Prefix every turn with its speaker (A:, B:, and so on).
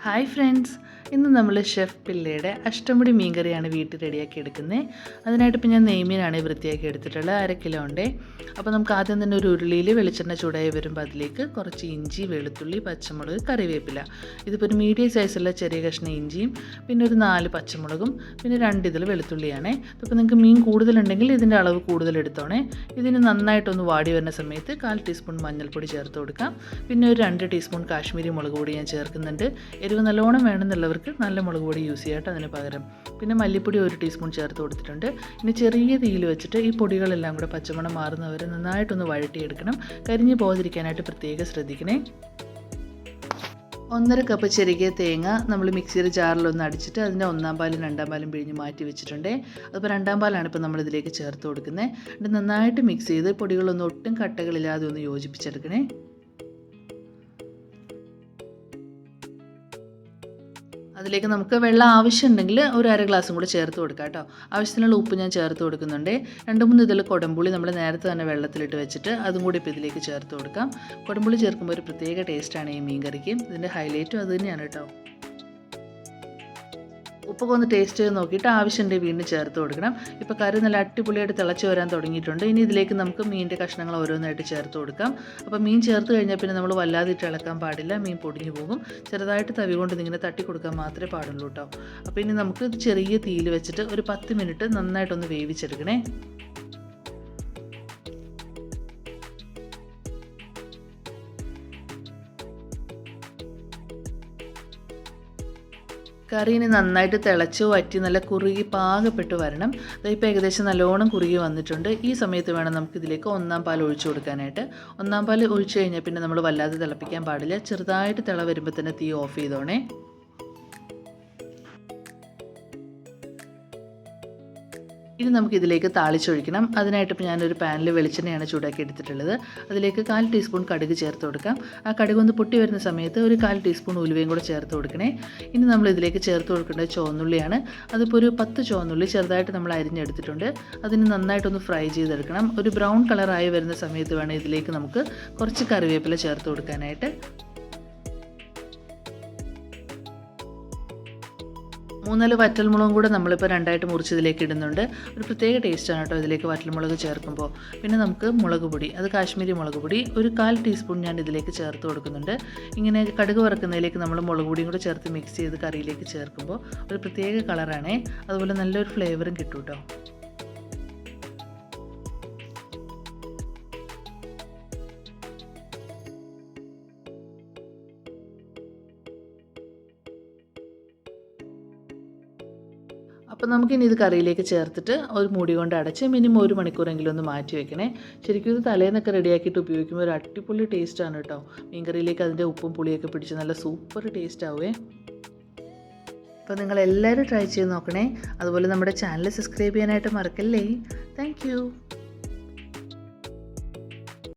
A: Hi friends ഇന്ന് നമ്മൾ chef പിള്ളയുടെ അഷ്ടമുടി മീൻകറിയാണ് വീട്ടിൽ റെഡിയാക്കി എടുക്കുന്നത്. അതിനായിട്ട് ഇപ്പോൾ ഞാൻ നെയ്മീനാണ് വൃത്തിയാക്കി എടുത്തിട്ടുള്ളത് അര കിലോ ഉണ്ട്. അപ്പോൾ നമുക്ക് ആദ്യം തന്നെ ഒരു ഉരുളിയിൽ വെളിച്ചെണ്ണ ചൂടായി വരുമ്പോൾ അതിലേക്ക് കുറച്ച് ഇഞ്ചി വെളുത്തുള്ളി പച്ചമുളക് കറിവേപ്പില. ഇതിപ്പോൾ ഒരു മീഡിയം സൈസുള്ള ചെറിയ കഷ്ണം ഇഞ്ചിയും പിന്നെ ഒരു നാല് പച്ചമുളകും പിന്നെ രണ്ട് ഇതിൽ വെളുത്തുള്ളിയാണേ. അപ്പോൾ നിങ്ങൾക്ക് മീൻ കൂടുതലുണ്ടെങ്കിൽ ഇതിന്റെ അളവ് കൂടുതൽ എടുത്തോണേ. ഇതിന് നന്നായിട്ടൊന്ന് വാടി വരുന്ന സമയത്ത് കാൽ ടീസ്പൂൺ മഞ്ഞൾപ്പൊടി ചേർത്ത് കൊടുക്കാം. പിന്നെ ഒരു രണ്ട് ടീസ്പൂൺ കാശ്മീരി മുളക് പൊടി ഞാൻ ചേർക്കുന്നുണ്ട്. എരിവ് നല്ലോണം വേണമെന്നുള്ളവർക്ക് നല്ല മുളക് പൊടി യൂസ് ചെയ്യാട്ടോ അതിന് പകരം. പിന്നെ മല്ലിപ്പൊടി ഒരു ടീസ്പൂൺ ചേർത്ത് കൊടുത്തിട്ടുണ്ട്. ഇനി ചെറിയ തീയിൽ വെച്ചിട്ട് ഈ പൊടികളെല്ലാം കൂടെ പച്ചമണം മാറുന്നവരെ നന്നായിട്ടൊന്ന് വഴട്ടിയെടുക്കണം കരിഞ്ഞു പോകാതിരിക്കാനായിട്ട് പ്രത്യേകം ശ്രദ്ധിക്കണേ. ഒന്നര കപ്പ് ചെറുകിയ തേങ്ങ നമ്മൾ മിക്സിയുടെ ജാറിലൊന്ന് അടിച്ചിട്ട് അതിന്റെ ഒന്നാം പാലും രണ്ടാം പാലും പിഴിഞ്ഞ് മാറ്റി വെച്ചിട്ടുണ്ട്. അതിപ്പോൾ രണ്ടാം പാലാണ് ഇപ്പോൾ നമ്മളിതിലേക്ക് ചേർത്ത് കൊടുക്കുന്നത്. എന്നിട്ട് നന്നായിട്ട് മിക്സ് ചെയ്ത് പൊടികളൊന്നും ഒട്ടും കട്ടകളില്ലാതെ ഒന്ന് യോജിപ്പിച്ചെടുക്കണേ. അതിലേക്ക് നമുക്ക് വെള്ളം ആവശ്യമുണ്ടെങ്കിൽ ഒരു അര ഗ്ലാസും കൂടി ചേർത്ത് കൊടുക്കാം കേട്ടോ. ആവശ്യത്തിനുള്ള ഉപ്പ് ഞാൻ ചേർത്ത് കൊടുക്കുന്നുണ്ട്. രണ്ട് മൂന്ന് ഇതിൽ കൊടമ്പുളി നമ്മൾ നേരത്തെ തന്നെ വെള്ളത്തിലിട്ട് വെച്ചിട്ട് അതും കൂടി ഇപ്പോൾ ഇതിലേക്ക് ചേർത്ത് കൊടുക്കാം. കൊടമ്പുളി ചേർക്കുമ്പോൾ ഒരു പ്രത്യേക ടേസ്റ്റാണ് ഈ മീൻ കറിക്ക് ഇതിന്റെ ഹൈലൈറ്റും അത് തന്നെയാണ് കേട്ടോ. ഉപ്പൊക്കെ ഒന്ന് ടേസ്റ്റ് ചെയ്ത് നോക്കിയിട്ട് ആവശ്യമുണ്ടെങ്കിൽ വീണ്ടും ചേർത്ത് കൊടുക്കണം. ഇപ്പോൾ കറി നല്ല അടിപൊളിയായിട്ട് തിളച്ച് വരാൻ തുടങ്ങിയിട്ടുണ്ട്. ഇനി ഇതിലേക്ക് നമുക്ക് മീനിന്റെ കഷ്ണങ്ങൾ ഓരോന്നായിട്ട് ചേർത്ത് കൊടുക്കാം. അപ്പോൾ മീൻ ചേർത്ത് കഴിഞ്ഞാൽ പിന്നെ നമ്മൾ വല്ലാതെ ഇളക്കാൻ പാടില്ല. മീൻ പൊടിഞ്ഞു പോകും. ചെറുതായിട്ട് തവി കൊണ്ട് ഇങ്ങനെ തട്ടി കൊടുക്കാൻ മാത്രമേ പാടുള്ളൂ കേട്ടോ അപ്പോൾ ഇനി നമുക്ക് ചെറിയ തീയിൽ വെച്ചിട്ട് ഒരു പത്ത് മിനിറ്റ് നന്നായിട്ടൊന്ന് വേവിച്ചെടുക്കണേ. കറീന് നന്നായിട്ട് തിളച്ച് വറ്റി നല്ല കുറുകി പാകപ്പെട്ട് വരണം. ഇപ്പോൾ ഏകദേശം നല്ലോണം കുറുകി വന്നിട്ടുണ്ട്. ഈ സമയത്ത് വേണം നമുക്ക് ഇതിലേക്ക് ഒന്നാം പാൽ ഒഴിച്ചു കൊടുക്കാനായിട്ട്. ഒന്നാം പാൽ ഒഴിച്ചു കഴിഞ്ഞാൽ പിന്നെ നമ്മൾ വല്ലാതെ തിളപ്പിക്കാൻ പാടില്ല. ചെറുതായിട്ട് തിള വരുമ്പോൾ തന്നെ തീ ഓഫ് ചെയ്തോണേ. ഇനി നമുക്ക് ഇതിലേക്ക് താളിച്ചൊഴിക്കണം. അതിനായിട്ട് ഇപ്പോൾ ഞാനൊരു പാനിൽ വെളിച്ചെണ്ണയാണ് ചൂടാക്കി എടുത്തിട്ടുള്ളത്. അതിലേക്ക് കാൽ ടീസ്പൂൺ കടുക് ചേർത്ത് കൊടുക്കാം. ആ കടുക് ഒന്ന് പൊട്ടി വരുന്ന സമയത്ത് ഒരു കാൽ ടീസ്പൂൺ ഉലുവയും കൂടെ ചേർത്ത് കൊടുക്കണേ. ഇനി നമ്മൾ ഇതിലേക്ക് ചേർത്ത് കൊടുക്കേണ്ടത് ചുവന്നുള്ളിയാണ്. അതിപ്പോൾ ഒരു പത്ത് ചുവന്നുള്ളി ചെറുതായിട്ട് നമ്മൾ അരിഞ്ഞെടുത്തിട്ടുണ്ട്. അതിന് നന്നായിട്ടൊന്ന് ഫ്രൈ ചെയ്തെടുക്കണം. ഒരു ബ്രൗൺ കളറായി വരുന്ന സമയത്ത് വേണം ഇതിലേക്ക് നമുക്ക് കുറച്ച് കറിവേപ്പില ചേർത്ത് കൊടുക്കാനായിട്ട്. മൂന്നാൽ വറ്റൽമുളകും കൂടെ നമ്മളിപ്പോൾ രണ്ടായിട്ട് മുറിച്ച് ഇതിലേക്ക് ഇടുന്നുണ്ട്. ഒരു പ്രത്യേക ടേസ്റ്റാണ് കേട്ടോ ഇതിലേക്ക് വറ്റൽമുളക് ചേർക്കുമ്പോൾ പിന്നെ നമുക്ക് മുളക് പൊടി അത് കാശ്മീരി മുളക് പൊടി ഒരു കാൽ ടീസ്പൂൺ ഞാൻ ഇതിലേക്ക് ചേർത്ത് കൊടുക്കുന്നുണ്ട്. ഇങ്ങനെ കടുക് വറക്കുന്നതിലേക്ക് നമ്മൾ മുളക് പൊടിയും കൂടെ ചേർത്ത് മിക്സ് ചെയ്ത് കറിയിലേക്ക് ചേർക്കുമ്പോൾ ഒരു പ്രത്യേക കളറാണേ അതുപോലെ നല്ലൊരു ഫ്ലേവറും കിട്ടും കേട്ടോ അപ്പോൾ നമുക്കിനി ഇത് കറിയിലേക്ക് ചേർത്തിട്ട് ഒരു മൂടി കൊണ്ട് അടച്ച് മിനിമം ഒരു മണിക്കൂറെങ്കിലും ഒന്ന് മാറ്റി വെക്കണേ. ശരിക്കും ഇത് തലേന്നൊക്കെ റെഡിയാക്കിയിട്ട് ഉപയോഗിക്കുമ്പോൾ ഒരു അടിപൊളി ടേസ്റ്റാണ് കേട്ടോ മീൻകറിയിലേക്ക് അതിന്റെ ഉപ്പും പുളിയൊക്കെ പിടിച്ച് നല്ല സൂപ്പർ ടേസ്റ്റ് ആവുമേ അപ്പോൾ നിങ്ങൾ എല്ലാവരും ട്രൈ ചെയ്ത് നോക്കണേ. അതുപോലെ നമ്മുടെ ചാനൽ സബ്സ്ക്രൈബ് ചെയ്യാനായിട്ട് മറക്കല്ലേ. താങ്ക്